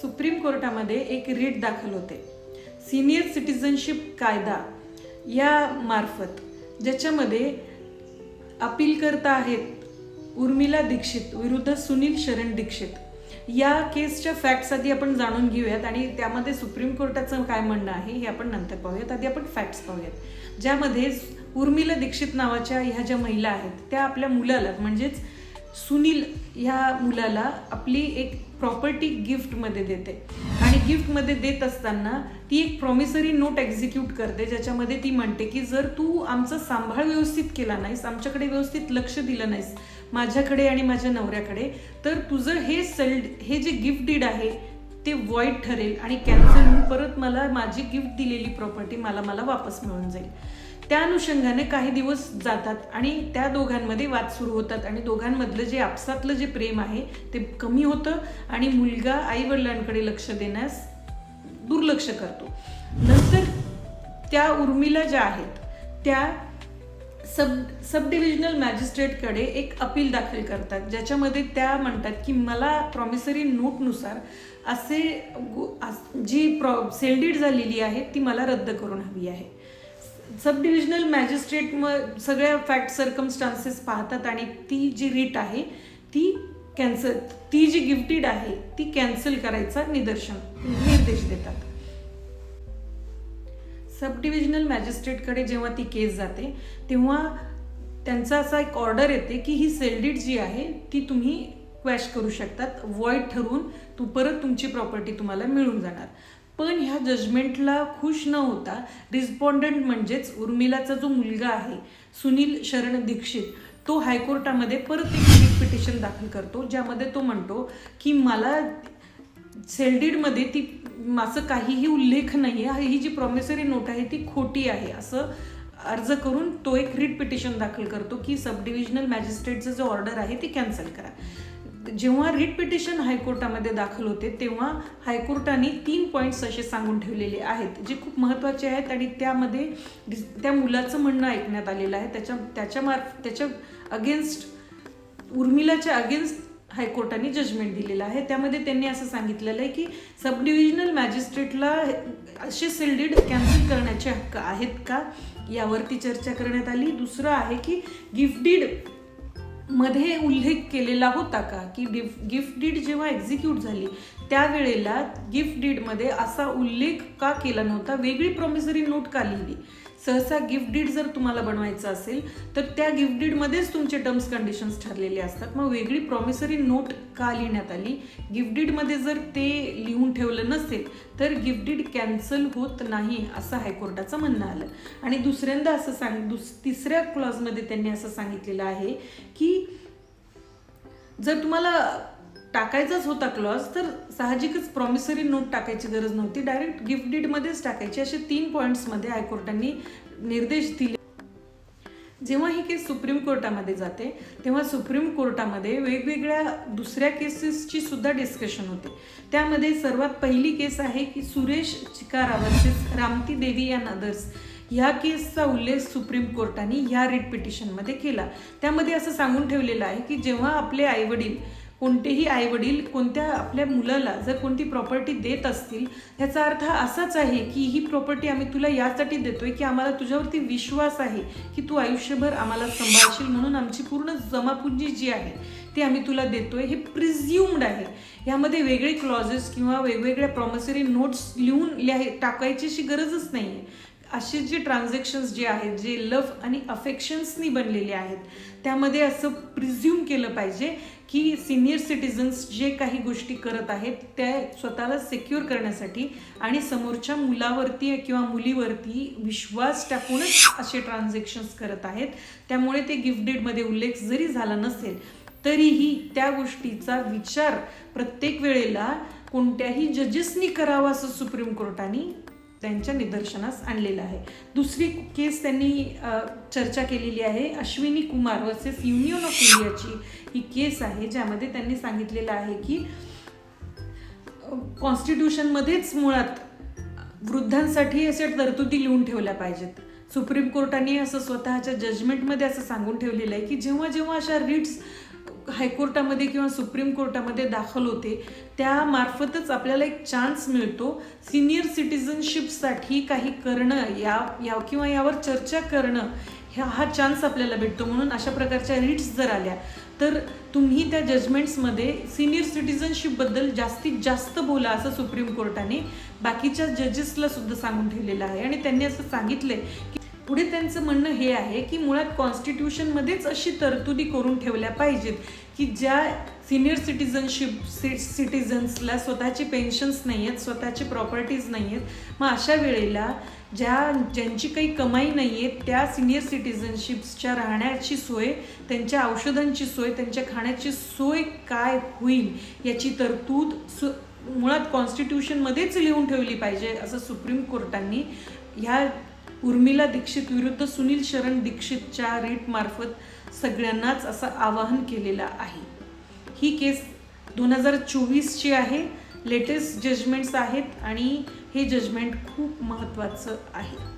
Supreme कोर्टामध्ये एक writ दाखल होते. सिनियर सिटिझनशिप कायदा या मार्फत ज्याच्यामध्ये अपीलकर्ता आहेत उर्मिला दीक्षित विरुद्ध सुनील शरण दीक्षित. या केसच्या फॅक्ट्स आधी आपण जाणून घेऊयात आणि त्यामध्ये सुप्रीम कोर्टाचं काय म्हणणं आहे हे आपण नंतर पाहूयात. आधी आपण फॅक्ट्स पाहूयात. ज्यामध्ये उर्मिला दीक्षित नावाच्या ह्या ज्या महिला आहेत त्या आपल्या मुलाला म्हणजेच सुनील ह्या मुलाला आपली एक प्रॉपर्टी गिफ्टमध्ये देते. आणि गिफ्टमध्ये देत असताना ती एक प्रॉमिसरी नोट एक्झिक्यूट करते ज्याच्यामध्ये ती म्हणते की जर तू आमचा सांभाळ व्यवस्थित केला नाहीस आमच्याकडे व्यवस्थित लक्ष दिलं नाहीस माझ्याकडे आणि माझ्या नवऱ्याकडे तर तुझं हे सेल्ड हे जे गिफ्ट डीड आहे ते वॉईड ठरेल आणि कॅन्सल होऊन परत मला माझी गिफ्ट दिलेली प्रॉपर्टी मला मला वापस मिळून जाईल. त्या अनुषंगाने काही दिवस जातात आणि त्या दोघांमध्ये वाद सुरू होतात. आणि दोघांमधलं जे आपसातलं जे प्रेम आहे ते कमी होतं आणि मुलगा आई वडिलांकडे लक्ष देण्यास दुर्लक्ष करतो. नंतर त्या उर्मिला ज्या आहेत त्या सब सब डिव्हिजनल मॅजिस्ट्रेटकडे एक अपील दाखल करतात. ज्याच्यामध्ये त्या म्हणतात की मला प्रॉमिसरी नोटनुसार असे जी प्रॉ सेलडीड झालेली आहे ती मला रद्द करून हवी आहे. सब डिव्हिजनल मॅजिस्ट्रेट म सगळ्या फॅक्ट सर्कमस्टान्सेस पाहतात आणि ती जी रीट आहे ती कॅन्सल ती जी गिफ्टेड आहे ती कॅन्सल करायचा निदर्शन निर्देश देतात. सब डिव्हिजनल मॅजिस्ट्रेटकडे जेव्हा ती केस जाते तेव्हा त्यांचा असा एक ऑर्डर येते की ही सेल्डीड जी आहे ती तुम्ही क्वॅश करू शकतात वॉईड ठरवून तू परत तुमची प्रॉपर्टी तुम्हाला मिळून जाणार. पण ह्या जजमेंटला खुश न होता रिस्पॉन्डंट म्हणजेच उर्मिलाचा जो मुलगा आहे सुनील शरण दीक्षित तो हायकोर्टामध्ये परत एक रिट पिटिशन दाखल करतो ज्यामध्ये तो म्हणतो की मला सेलडीडमध्ये ती असं काहीही उल्लेख नाही आहे ही जी प्रॉमिसरी नोट आहे ती खोटी आहे असं अर्ज करून तो एक रिट पिटिशन दाखल करतो की सब डिव्हिजनल मॅजिस्ट्रेटचं जो ऑर्डर आहे ती कॅन्सल करा. जेव्हा रिट पिटिशन हायकोर्टामध्ये दाखल होते तेव्हा हायकोर्टाने तीन पॉईंट्स असे सांगून ठेवलेले आहेत जे खूप महत्त्वाचे आहेत आणि त्यामध्ये त्या मुलाचं म्हणणं ऐकण्यात आलेलं आहे. त्याच्या त्याच्या मार्फ त्याच्या अगेन्स्ट उर्मिलाच्या अगेन्स्ट हायकोर्टाने जजमेंट दिलेलं आहे. त्यामध्ये त्यांनी असं सांगितलेलं आहे की सब डिव्हिजनल मॅजिस्ट्रेटला असे सेलडीड कॅन्सल करण्याचे हक्क आहेत का? यावरती चर्चा करण्यात आली. दुसरं आहे की गिफ्ट मध्ये उल्लेख केलेला होता का? की डिफ गिफ्ट डीड जेव्हा एक्झिक्यूट झाली त्यावेळेला गिफ्ट डीडमध्ये असा उल्लेख का केला नव्हता? वेगळी प्रॉमिसरी नोट का लिहिली? सहसा गिफ्ट डीड जर तुम्हाला बनवायचं असेल तर त्या गिफ्ट डीडमध्येच तुमचे टर्म्स कंडिशन्स ठरलेले असतात. मग वेगळी प्रॉमिसरी नोट का लिहिण्यात आली? गिफ्ट डीडमध्ये जर ते लिहून ठेवलं नसेल तर गिफ्ट डीड कॅन्सल होत नाही असं हायकोर्टाचं म्हणणं आलं. आणि दुसऱ्यांदा असं सांग दुस तिसऱ्या क्लॉजमध्ये त्यांनी असं सांगितलेलं आहे की जर तुम्हाला टाकायचाच होता क्लॉज तर साहजिकच प्रॉमिसरी नोट टाकायची गरज नव्हती. डायरेक्ट गिफ्ट डीडमध्येच टाकायची. असे तीन पॉईंट्समध्ये हायकोर्टांनी निर्देश दिले. जेव्हा ही केस सुप्रीम कोर्टामध्ये जाते तेव्हा सुप्रीम कोर्टामध्ये वेगवेगळ्या दुसऱ्या केसेसची सुद्धा डिस्कशन होते. त्यामध्ये सर्वात पहिली केस आहे की सुरेश चिकारा वर्सेस रामती देवी या अदर्स ह्या केसचा उल्लेख सुप्रीम कोर्टाने ह्या रिट पिटिशनमध्ये केला. त्यामध्ये असं सांगून ठेवलेलं आहे की जेव्हा आपले आईवडील कोणतेही आईवडील कोणत्या आपल्या मुलाला जर कोणती प्रॉपर्टी देत असतील ह्याचा अर्थ असाच आहे की ही प्रॉपर्टी आम्ही तुला यासाठी देतोय की आम्हाला तुझ्यावरती विश्वास आहे की तू आयुष्यभर आम्हाला सांभाळशील म्हणून आमची पूर्ण जमापुंजी जी आहे ती आम्ही तुला देतोय हे प्रिझ्युम्ड आहे. यामध्ये वेगळे क्लॉजेस किंवा वेगवेगळ्या प्रॉमिसरी नोट्स लिहून लिहाय टाकायची अशी गरजच नाही आहे असे जे ट्रान्झॅक्शन्स जे आहेत जे लव्ह आणि अफेक्शन्सनी बनलेले आहेत त्यामध्ये असं प्रिझ्युम केलं पाहिजे की सिनियर सिटिझन्स जे काही गोष्टी करत आहेत त्या स्वतःला सेक्युअर करण्यासाठी आणि समोरच्या मुलावरती किंवा मुलीवरती विश्वास टाकूनच असे ट्रान्झॅक्शन्स करत आहेत. त्यामुळे ते गिफ्टेडमध्ये उल्लेख जरी झाला नसेल तरीही त्या गोष्टीचा विचार प्रत्येक वेळेला कोणत्याही जजेसनी करावा असं सुप्रीम कोर्टाने त्यांच्या निदर्शनास आणलेलं आहे. दुसरी केस त्यांनी चर्चा केलेली आहे Ashwini Kumar versus Union of इंडियाची ही केस आहे ज्यामध्ये त्यांनी सांगितलेलं आहे की कॉन्स्टिट्यूशनमध्येच मुळात वृद्धांसाठी अशा तरतुदी लिहून ठेवल्या पाहिजेत. सुप्रीम कोर्टाने असं स्वतःच्या जजमेंटमध्ये असं सांगून ठेवलेलं आहे की जेव्हा जेव्हा अशा रिट्स हायकोर्टामध्ये किंवा सुप्रीम कोर्टामध्ये दाखल होते त्यामार्फतच आपल्याला एक चान्स मिळतो. सिनियर सिटिझनशिपसाठी काही करणं या या किंवा यावर चर्चा करणं ह्या हा चान्स आपल्याला भेटतो. म्हणून अशा प्रकारच्या रिट्स जर आल्या तर तुम्ही त्या जजमेंट्समध्ये सिनियर सिटिझनशिपबद्दल जास्तीत जास्त बोला असं सुप्रीम कोर्टाने. बाकीच्या जजेसला सुद्धा सांगून ठेवलेलं आहे. आणि त्यांनी असं सांगितलं आहे की पुढे त्यांचं म्हणणं हे आहे की मुळात कॉन्स्टिट्यूशनमध्येच अशी तरतुदी करून ठेवल्या पाहिजेत की ज्या सिनियर सिटिझनशिप सि सिटिझन्सला स्वतःचे पेन्शन्स नाही आहेत स्वतःचे प्रॉपर्टीज नाही आहेत मग अशा वेळेला ज्या ज्यांची काही कमाई नाही आहे त्या सिनियर सिटिझनशिप्सच्या राहण्याची सोय त्यांच्या औषधांची सोय त्यांच्या खाण्याची सोय काय होईल याची तरतूद सु मुळात कॉन्स्टिट्यूशनमध्येच लिहून ठेवली पाहिजे असं सुप्रीम कोर्टांनी ह्या उर्मिला दीक्षित विरुद्ध सुनील शरण दीक्षितच्या रीटमार्फत सगळ्यांनाच असं आवाहन केलेलं आहे. ही केस दोन हजार चोवीसची आहे. लेटेस्ट जजमेंट्स आहेत आणि हे जजमेंट खूप महत्त्वाचं आहे.